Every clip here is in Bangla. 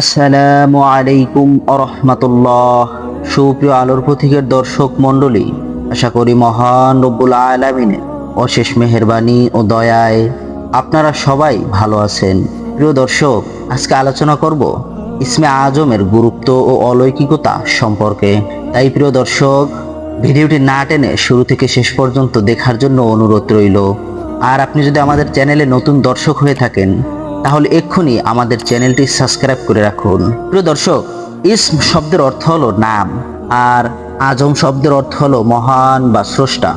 আসসালামু আলাইকুম আরহামাতুল্লাহ সুপ্রিয় আলোর পথিকের দর্শক মণ্ডলী, আশা করি মহান রব্বুল আলমিনের অশেষ মেহেরবানি ও দয়ায় আপনারা সবাই ভালো আছেন। প্রিয় দর্শক, আজকে আলোচনা করব ইসমে আজমের গুরুত্ব ও অলৌকিকতা সম্পর্কে। তাই প্রিয় দর্শক, ভিডিওটি না টেনে শুরু থেকে শেষ পর্যন্ত দেখার জন্য অনুরোধ রইল। আর আপনি যদি আমাদের চ্যানেলে নতুন দর্শক হয়ে থাকেন তাহলে এক্ষুনি আমাদের চ্যানেলটি সাবস্ক্রাইব করে রাখুন। প্রিয় দর্শক, ইসম শব্দের অর্থ হলো নাম, আর আজম শব্দের অর্থ হলো মহান বা স্রষ্টা।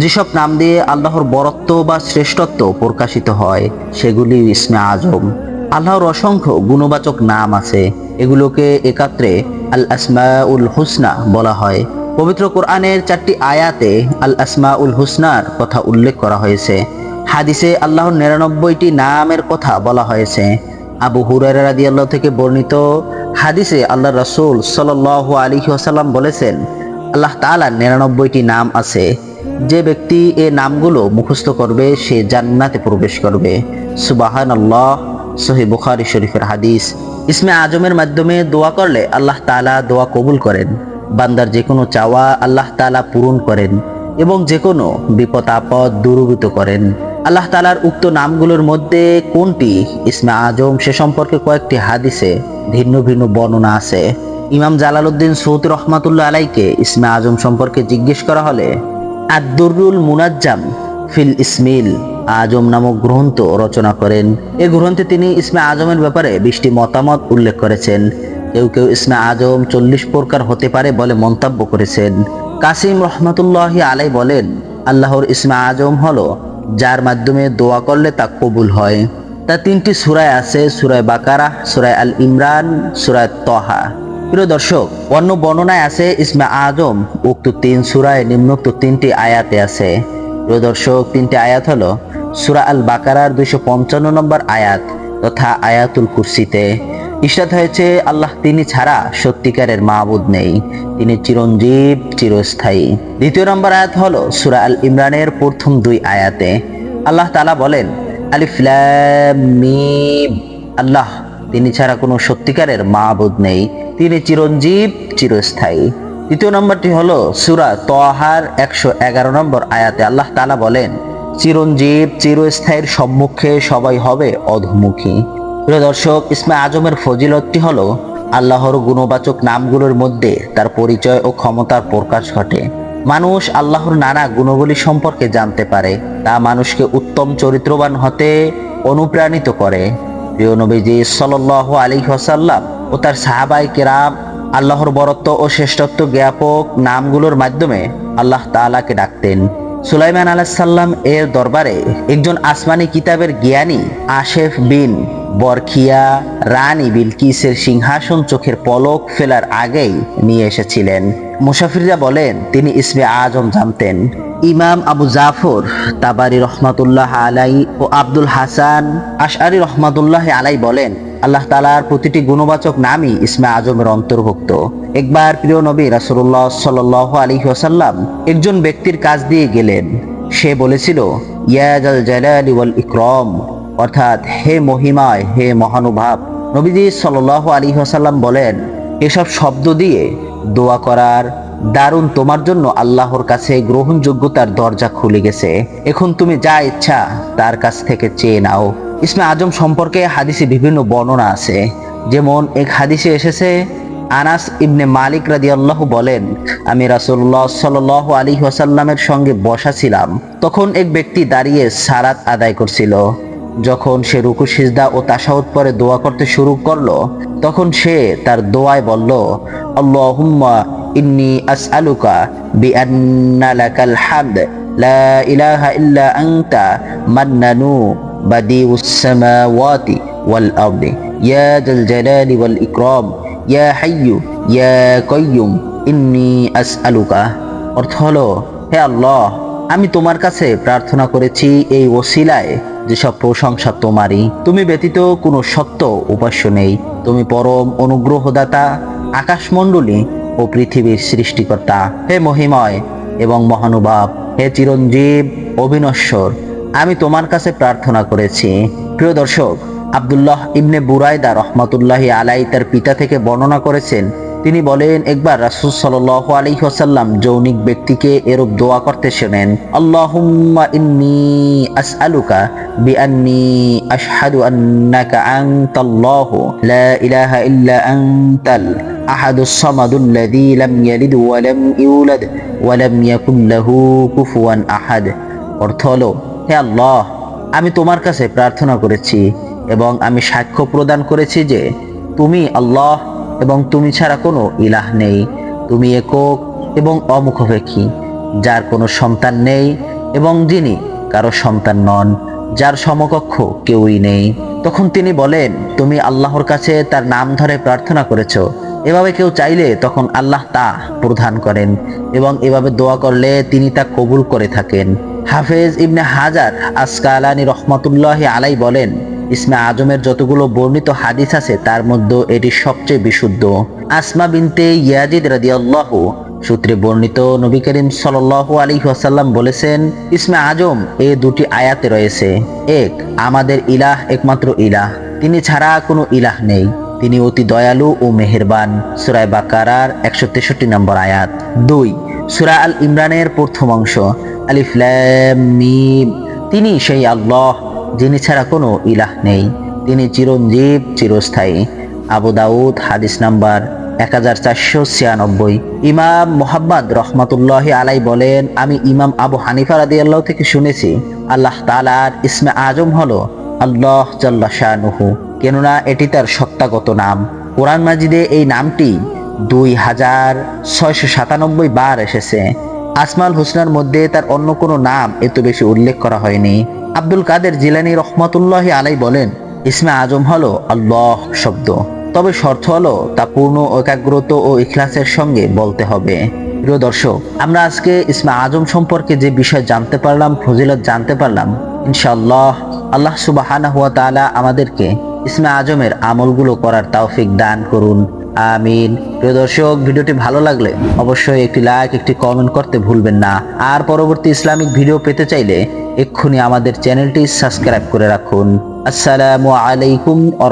যেসব নাম দিয়ে আল্লাহর বরত্ব বা শ্রেষ্ঠত্ব প্রকাশিত হয়, সেগুলি ইসমে আজম। আল্লাহর অসংখ্য গুণবাচক নাম আছে, এগুলোকে একাত্রে আল আসমা উল হুসনা বলা হয়। পবিত্র কোরআনের চারটি আয়াতে আল আসমা উল হুসনার কথা উল্লেখ করা হয়েছে। হাদিসে আল্লাহর নিরানব্বইটি নামের কথা বলা হয়েছে। আবু হুরারা আল্লাহ থেকে বর্ণিত হাদিসে আল্লাহ রসুল সাল আলী আসাল্লাম বলেছেন, আল্লাহ তালার নিরানব্বইটি নাম আছে। যে ব্যক্তি এ নামগুলো মুখস্থ করবে, সে জান্নাতে প্রবেশ করবে। সুবাহান আল্লাহ সহি বুখারি শরীফের হাদিস। ইসমে আজমের মাধ্যমে দোয়া করলে আল্লাহ তালা দোয়া কবুল করেন। বান্দার যে কোনো চাওয়া আল্লাহ তালা পূরণ করেন এবং যে কোনো বিপদ আপদ দূরীভূত করেন। আল্লাহ তালার উক্ত নামগুলোর মধ্যে কোনটি? ইসমে আজম, সে সম্পর্কে কয়েকটি হাদিসে ভিন্ন ভিন্ন বর্ণনা আছে। ইমাম জালালউদ্দিন সৌদ রহমাতুল্লাহ আলাইকে ইসমে আজম সম্পর্কে জিজ্ঞেস করা হলে আদুরুল মুনাজ্জাম ফিল ইসমিল আজম নামক গ্রন্থ রচনা করেন। এ গ্রন্থে তিনি ইসমে আজমের ব্যাপারে বৃষ্টি মতামত উল্লেখ করেছেন। কেউ কেউ ইসমে আজম চল্লিশ প্রকার হতে পারে বলে মন্তব্য করেছেন। কাসিম রহমতুল্লাহ আলাই বলেন, আল্লাহর ইসমে আজম হলো যার মাধ্যমে দোয়া করলে তা কবুল হয়। তা তিনটি সুরায় আছে, সুরায় বাকারা, সুরায় আল ইমরান, সুরায় তহা। প্রিয় দর্শক, অন্য বর্ণনায় আছে, ইসমে আজম উক্ত তিন সুরায় নিম্নোক্ত তিনটি আয়াতে আছে। প্রিয় দর্শক, তিনটি আয়াত হলো সুরা আল বাকারার দুইশো পঞ্চান্ন নম্বর আয়াত তথা আয়াতুল কুরসিতে। ইশাদ হয়েছে, আল্লাহ তিনি ছাড়া সত্যিকারের মাহবুদ নেই। তিনি চিরঞ্জীব, চিরস্থায়ী। দ্বিতীয় নম্বর আয়াত হলো সুরা আল ইমরানের প্রথম দুই আয়াতে। আল্লাহ তালা বলেন, আলিফ লাম মিম। আল্লাহ তিনি ছাড়া কোনো সত্যিকারের মাহবুদ নেই। তিনি চিরঞ্জীব, চিরস্থায়ী। দ্বিতীয় নম্বরটি হলো সুরা তহার একশো এগারো নম্বর আয়াতে আল্লাহ তালা বলেন, চিরঞ্জীব, চিরস্থায়ীর সম্মুখে সবাই হবে অধমুখী। প্রিয় দর্শক, ইসমে আজমের ফজিলতটি হলো, আল্লাহর গুণবাচক নামগুলোর মধ্যে তার পরিচয় ও ক্ষমতার প্রকাশ ঘটে। মানুষ আল্লাহর নানা গুণগুলি সম্পর্কে জানতে পারে, তা মানুষকে উত্তম চরিত্রবান হতে অনুপ্রাণিত করে। প্রিয় নবীজি সাল আলী হাসাল্লাম ও তার সাহাবাই কেরাম আল্লাহর বরত্ব ও শ্রেষ্ঠত্ব জ্ঞাপক নামগুলোর মাধ্যমে আল্লাহ তাআলাকে ডাকতেন। সুলাইমান আলাহিসাল্লাম এর দরবারে একজন আসমানি কিতাবের জ্ঞানী আশেফ বিন বরখিয়া রানী বিলকিসের সিংহাসন চোখের পলক ফেলার আগেই নিয়ে এসেছিলেন। মুসাফিররা বলেন, তিনি ইসমে আজম জানতেন। ইমাম আবু জাফর, তাবারি রহমাতুল্লাহ আলাই ও আব্দুল হাসান আশআরি রহমাতুল্লাহ আলাই বলেন, আল্লাহ তালার প্রতিটি গুণবাচক নামই ইসমে আজমের অন্তর্ভুক্ত। একবার প্রিয় নবী রাসুল্লাহ সাল আলী ওসাল্লাম একজন ব্যক্তির কাজ দিয়ে গেলেন। সে বলেছিল ইয়াজাল জালালি ওয়াল ইকরম। অর্থাৎ হে মহিমায়, হে মহানুভাব, নবীজি সাল আলী ওসাল্লাম বলেন, এসব শব্দ দিয়ে দোয়া করার দারুণ তোমার জন্য আল্লাহর কাছে গ্রহণযোগ্যতার দরজা খুলে গেছে। এখন তুমি যা ইচ্ছা তার কাছ থেকে চেয়ে নাও। ইসমে আজম সম্পর্কে হাদিসে বিভিন্ন বর্ণনা আছে। যেমন এক হাদিসে এসেছে, আনাস ইবনে মালিক রাদি আল্লাহ বলেন, আমি রাসুল্লাহ সাল আলী ওয়াসাল্লামের সঙ্গে বসা ছিলাম। তখন এক ব্যক্তি দাঁড়িয়ে সারাত আদায় করছিল। যখন সে রুকু সিজদা ও তাসাউদ পরে দোয়া করতে শুরু করল, তখন সে তার দোয়ায় বলল, আল্লাহুম্মা ইন্নি আসআলুকা বিআন্না লাকাল হামদ, লা ইলাহা ইল্লা আনতা মান্নানু বাদিউস সামাওয়াতি ওয়াল আরদি, ইয়া জাল জালালি ওয়াল ইকরাম, ইয়া হাইয়ু, ইয়া ইন্নি আসআলুকা। অর্থ হলো, হে আল্লাহ আমি তোমার কাছে প্রার্থনা করেছি এই ওসিলায়, যেসব প্রশংসা তোমারই। তুমি ব্যতীত কোনো সত্য উপাস্য নেই। তুমি পরম অনুগ্রহদাতা, আকাশমণ্ডলী ও পৃথিবীর সৃষ্টিকর্তা। হে মহিময় এবং মহানুভাব, হে চিরঞ্জীব অবিনশ্বর, আমি তোমার কাছে প্রার্থনা করেছি। প্রিয় দর্শক, আবদুল্লাহ ইবনে বুরাইদা রহমাতুল্লাহি আলাই তার পিতা থেকে বর্ণনা করেছেন তিনি বলেন, একবার রাসূল সাল্লাল্লাহু আলাইহি ওয়াসাল্লাম যৌনিক ব্যক্তিকে এরূপ দোয়া করতে শোনেন, আল্লাহুম্মা ইন্নী আসআলুকা বিআন্নী লা ইলাহা ইল্লা আনতাল আহাদ অর্থ আল্লাহ, আমি তোমার কাছে প্রার্থনা করেছি এবং আমি সাক্ষ্য প্রদান করেছি যে তুমি আল্লাহ এবং তুমি ছাড়া কোনো ইলাহ নেই। তুমি একক এবং অমুখপেক্ষী, যার কোনো সন্তান নেই এবং যিনি কারও সন্তান নন, যার সমকক্ষ কেউই নেই। তখন তিনি বলেন, তুমি আল্লাহর কাছে তার নাম ধরে প্রার্থনা করেছ। এভাবে কেউ চাইলে তখন আল্লাহ তা প্রদান করেন এবং এভাবে দোয়া করলে তিনি তা কবুল করে থাকেন। হাফেজ ইবনে হাজার আসকালানি রহমতুল্লাহ আলাই বলেন ইসমে আজমের যতগুলো বর্ণিত হাদিস আছে, তার মধ্যে এটি সবচেয়ে বিশুদ্ধ। আসমা বিনতে ইয়াজিদ রাদিয়াল্লাহু, সূত্রে বর্ণিত নবী করিম সাল্লাল্লাহু আলাইহি ওয়াসাল্লাম বলেছেন, ইসমে আজম এ দুটি আয়াতে রয়েছে। এক, আমাদের ইলাহ একমাত্র ইলাহ। তিনি ছাড়া কোনো ইলাহ নেই। তিনি অতি দয়ালু ও মেহেরবান। সুরায় বাকারার একশো তেষট্টি নম্বর আয়াত। দুই, সুরা আল ইমরানের প্রথম অংশ। আলিফ তিনি সেই আল্লাহ যিনি ছাড়া কোনো ইলাহ নেই, তিনি চিরঞ্জীব, চিরস্থায়ী। আবু দাউদ, হাদিস নাম্বার এক হাজার চারশো ছিয়ানব্বই। ইমাম মোহাম্মদ রহমতুল্লাহ আলাই বলেন, আমি ইমাম আবু হানিফা রাদি আল্লাহ থেকে শুনেছি, আল্লাহ তালার ইসমে আজম হল আল্লাহ জাল্লা শাহনুহু কেননা এটি তার সত্তাগত নাম। কোরআন মাজিদে এই নামটি দুই হাজার ছয়শো সাতানব্বই বার এসেছে। আসমাল হোসনার মধ্যে তার অন্য কোনো নাম এত বেশি উল্লেখ করা হয়নি। আব্দুল কাদের জিলানি রহমতুল্লাহ আলাই বলেন, ইসমে আজম হলো আল্লাহ শব্দ। তবে শর্ত হলো, তা পূর্ণ একাগ্রত ও ইখলাসের সঙ্গে বলতে হবে। প্রিয় দর্শক, আমরা আজকে ইসমে আজম সম্পর্কে যে বিষয় জানতে পারলাম, ফজিলত জানতে পারলাম, ইনশাআল্লাহ আল্লাহ সুবাহানা হুয়া তাআলা আমাদেরকে ইসমে আজমের আমলগুলো করার তাওফিক দান করুন। আমিন। প্রিয় দর্শক, ভিডিওটি ভালো লাগলে অবশ্যই একটি লাইক একটি কমেন্ট করতে ভুলবেন না। আর পরবর্তী ইসলামিক ভিডিও পেতে চাইলে এক্ষুনি আমাদের চ্যানেলটি সাবস্ক্রাইব করে রাখুন। আসসালামু আলাইকুম আ